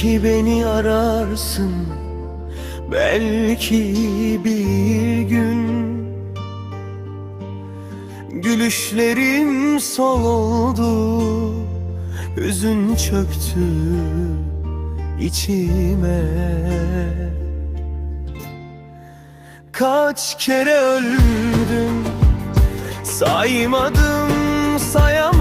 Belki beni ararsın Belki bir gün. Gülüşlerim soldu Hüzün çöktü içime. Kaç kere öldüm Saymadım sayamadım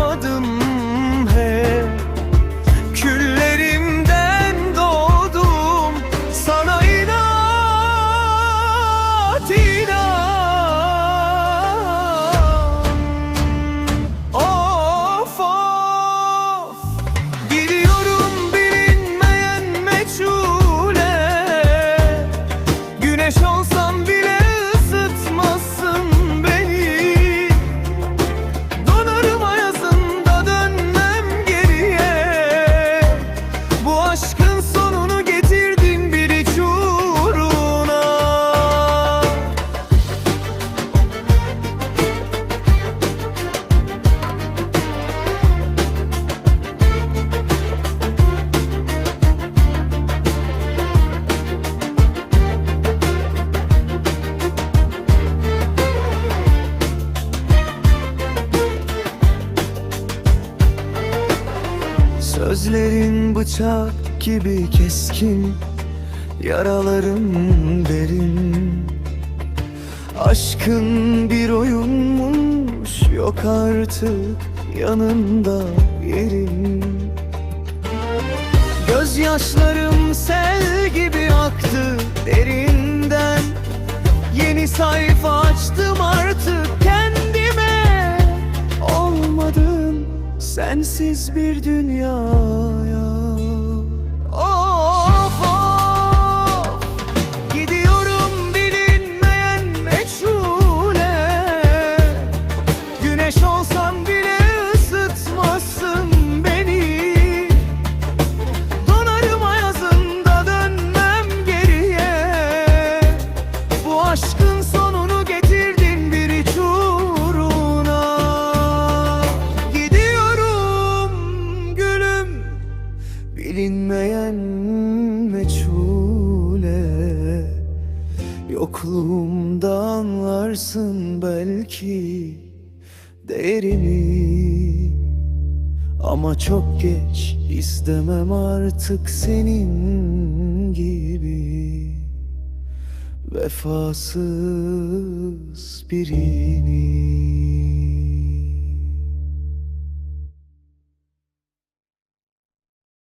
Sözlerin bıçak gibi keskin Yaralarım derin. Aşkın bir oyunmuş Yok artık yanında yerim Gözyaşlarım sel gibi aktı derinden. Yeni sayfa açtım sensiz bir dünyaya Bilinmeyen meçhule. Yokluğumda anlarsın belki değerini. Ama çok geç istemem artık senin gibi. Vefasız birini